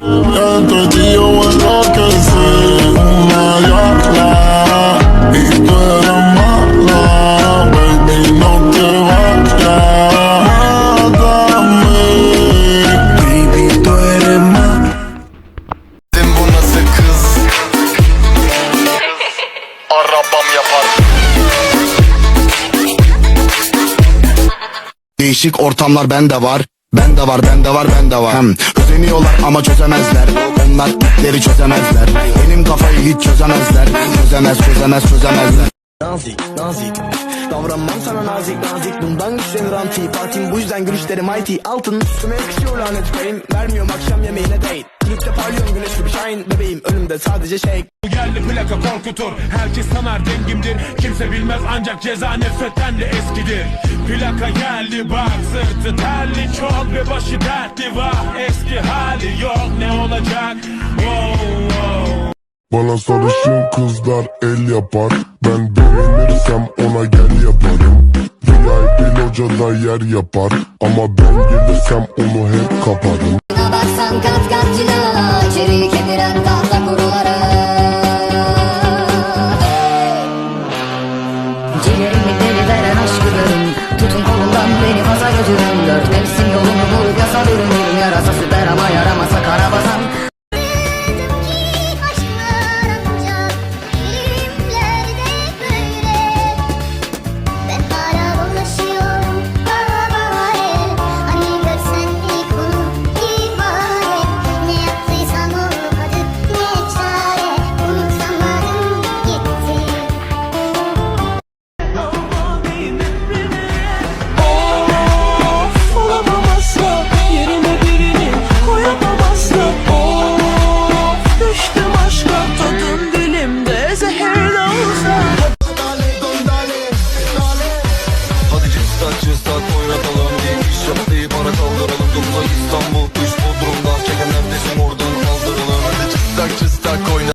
Entre ti yo enloquecí una y otra. Y tú eres mala, baby, no te vayas. Mátame Baby tú eres Dedim bu nasıl kız Arabam yapar Değişik ortamlar bende var Bende var, bende var, bende var. Hem özeniyorlar ama çözemezler. Onlar itleri çözemezler. Benim kafayı hiç çözemezler. Çözemez, çözemez, çözemezler. Nazik, nazik. Davranmam sana nazik nazik. Bundan güçlenir anti Partim bu yüzden gülüşlerim mighty. Altın üstüme yakışıyor lanet beyim Vermiyorum akşam yemeğine date Kulüpte parlıyorum güneşli bir shine Bebeğim önümde sadece şey. Geldi plaka korkutur. Herkes sanar dengimdir Kimse bilmez ancak ceza nefretten de eskidir. Plaka geldi bak sırtı terli çok Ve başı dertli. Vah eski hali yok ne olacak? Wow, wow. Bana sarışın kızlar el yapar. Ben beğenirsem ona gel yaparım. VIP locada yer yapar. Ama ben gelirsem onu hep kaparım Ciğerimi deli veren aşkılarım Tutun kolumdan beni maza götürün